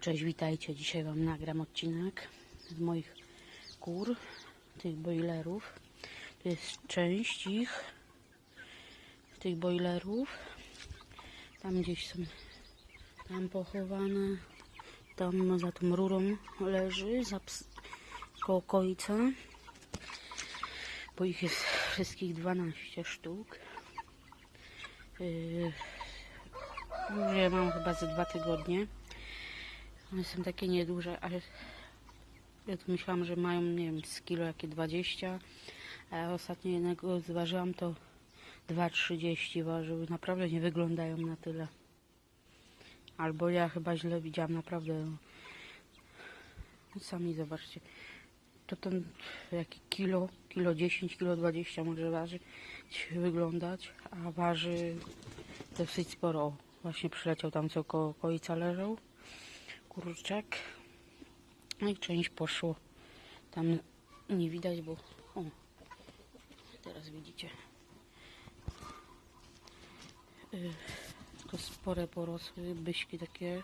Cześć, witajcie. Dzisiaj Wam nagram odcinek z moich kur, tych boilerów. To jest część ich, tych boilerów. Tam gdzieś są tam pochowane. Tam za tą rurą leży, za koło końca. Bo ich jest wszystkich 12 sztuk. Yy, że mam chyba ze dwa tygodnie. One są takie nieduże, ale ja tu myślałam, że mają, nie wiem, z kilo jakie 20, a ostatnio jednego zważyłam, to 2,30 ważyły. Naprawdę nie wyglądają na tyle. Albo ja chyba źle widziałam, naprawdę. Sami zobaczcie. To ten jakie kilo, kilo 10, kilo 20 może ważyć, wyglądać, a waży dosyć sporo. Właśnie przyleciał tam, co koło końca leżał kurczak. No i część poszło. Tam nie widać, bo. O, teraz widzicie. Yy, tylko spore porosły, byśki takie.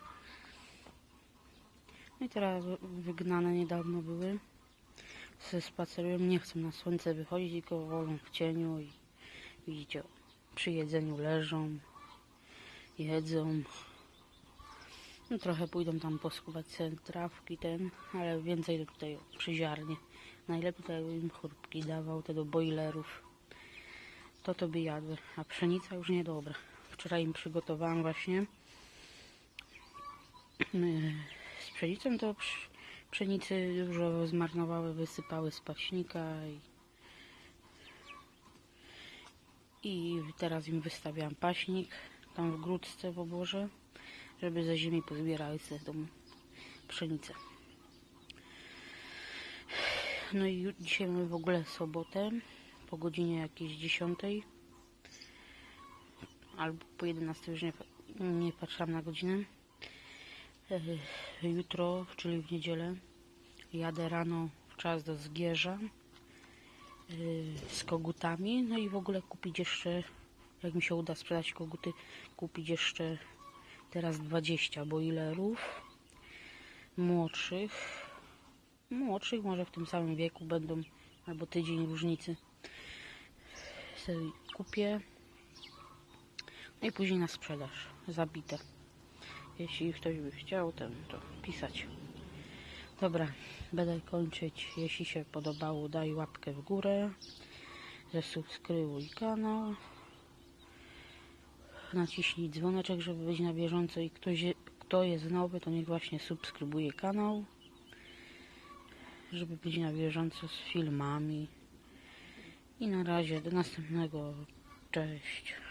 No i teraz wygnane niedawno były. Se spacerują, nie chcą na słońce wychodzić, tylko wolą w cieniu i widzicie, przy jedzeniu leżą, jedzą. No trochę pójdą tam poskuwać sobie trawki ten, ale więcej tutaj przy ziarnie. Najlepiej jakby im chróbki dawał, te do boilerów. To to by jadły, a pszenica już niedobra. Wczoraj im przygotowałam właśnie. Z pszenicą to psz- pszenicy dużo zmarnowały, wysypały z paśnika i i teraz im wystawiam paśnik tam w grudce w oborze żeby ze ziemi pozbierały sobie tą pszenicę. No i dzisiaj mamy w ogóle sobotę po godzinie jakiejś 10 albo po 11 już nie, nie patrzyłam na godzinę. E, Jutro, czyli w niedzielę, jadę rano w czas do Zgierza e, z kogutami, no i w ogóle kupić jeszcze, jak mi się uda sprzedać koguty, kupić jeszcze teraz 20 boilerów młodszych. Młodszych może w tym samym wieku będą, albo tydzień różnicy. Sobie kupię. No i później na sprzedaż, zabite. Jeśli ktoś by chciał, ten, to pisać. Dobra, będę kończyć. Jeśli się podobało, daj łapkę w górę. Zasubskrybuj kanał naciśnij dzwoneczek, żeby być na bieżąco i ktoś, kto jest nowy, to niech właśnie subskrybuje kanał, żeby być na bieżąco z filmami. I na razie, do następnego. Cześć.